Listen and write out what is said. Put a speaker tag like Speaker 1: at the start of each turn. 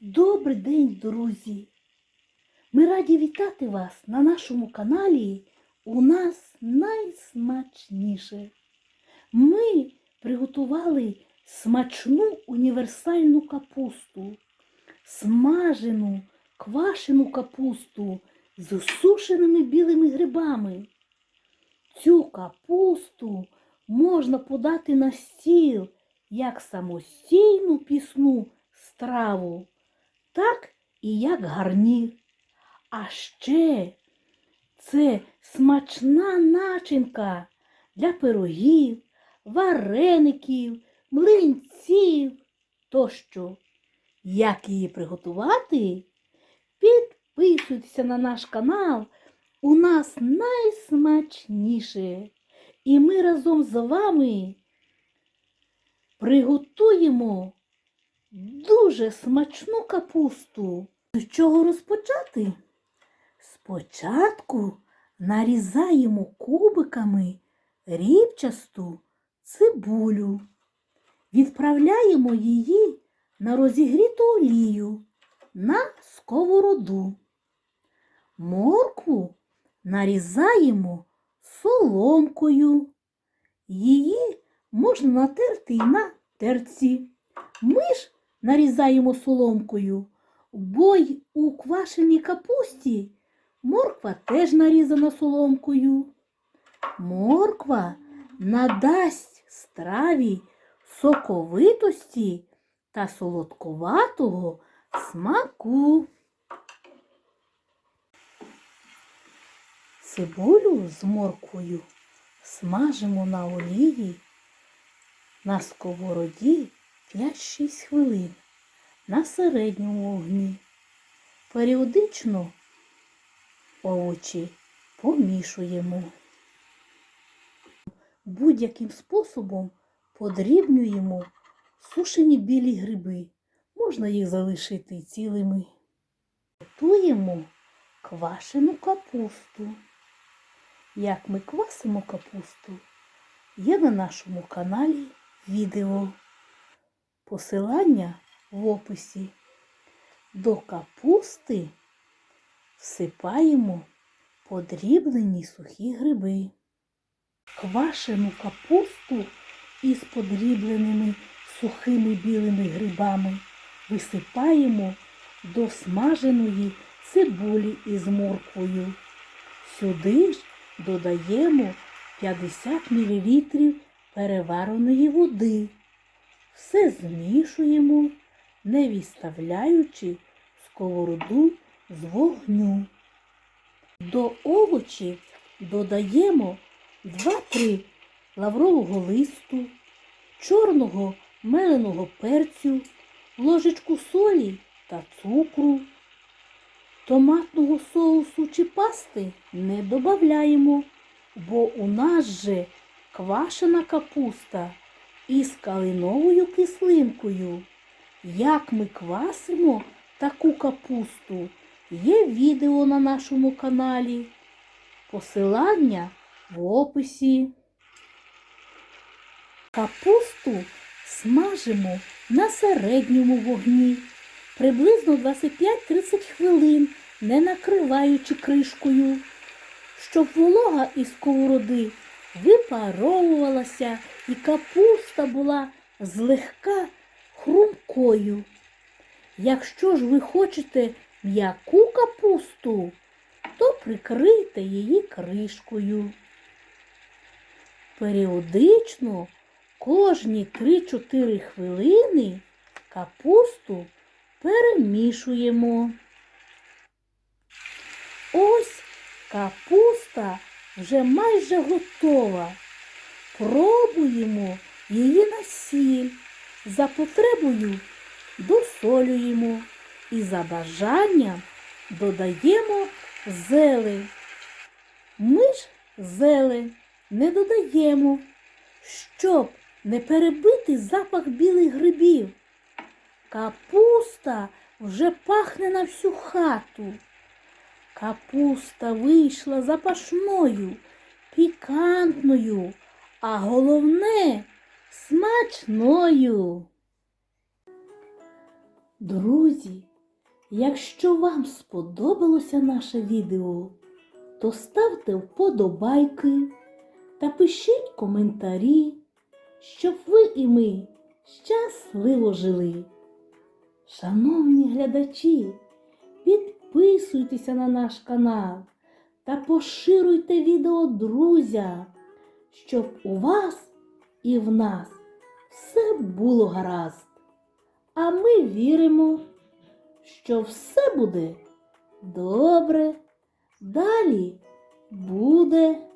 Speaker 1: Добрий день, друзі! Ми раді вітати вас на нашому каналі. У нас найсмачніше. Ми приготували смачну універсальну капусту, смажену квашену капусту з сушеними білими грибами. Цю капусту можна подати на стіл як самостійну пісну страву, так і як гарнір. А ще це смачна начинка для пирогів, вареників, млинців тощо. Як її приготувати? Підписуйтеся на наш канал. У нас найсмачніше. І ми разом з вами приготуємо дуже смачну капусту. З чого розпочати? Спочатку нарізаємо кубиками рібчасту цибулю. Відправляємо її на розігріту олію на сковороду. Моркву нарізаємо соломкою. Її можна натерти і на терці. Ми ж нарізаємо соломкою, бо й у квашеній капусті морква теж нарізана соломкою. Морква надасть страві соковитості та солодковатого смаку. Цибулю з морквою смажимо на олії на сковороді 5-6 хвилин на середньому вогні. Періодично овочі помішуємо. Будь-яким способом подрібнюємо сушені білі гриби. Можна їх залишити цілими. Готуємо квашену капусту. Як ми квасимо капусту, є на нашому каналі відео. Посилання в описі. До капусти всипаємо подріблені сухі гриби. Квашену капусту із подрібленими сухими білими грибами висипаємо до смаженої цибулі із морквою. Сюди ж додаємо 50 мл перевареної води. Все змішуємо, не відставляючи сковороду з вогню. До овочів додаємо 2-3 лаврового листу, чорного меленого перцю, ложечку солі та цукру. Томатного соусу чи пасти не додаємо, бо у нас же квашена капуста із калиновою кислинкою. Як ми квасимо таку капусту, є відео на нашому каналі. Посилання в описі. Капусту смажимо на середньому вогні приблизно 25-30 хвилин, не накриваючи кришкою, щоб волога із сковороди випаровувалася і капуста була злегка хрумкою. Якщо ж ви хочете м'яку капусту, то прикрийте її кришкою. Періодично кожні 3-4 хвилини капусту перемішуємо. Ось капуста вже майже готова. Пробуємо її на сіль. За потребою досолюємо і за бажанням додаємо зелень. Ми ж зелень не додаємо, щоб не перебити запах білих грибів. Капуста вже пахне на всю хату. Капуста вийшла запашною, пікантною, а головне смачною. Друзі, якщо вам сподобалося наше відео, то ставте вподобайки та пишіть коментарі, щоб ви і ми щасливо жили. Шановні глядачі, підписуйтеся на наш канал та поширюйте відео друзям, щоб у вас і в нас все було гаразд. А ми віримо, що все буде добре, далі буде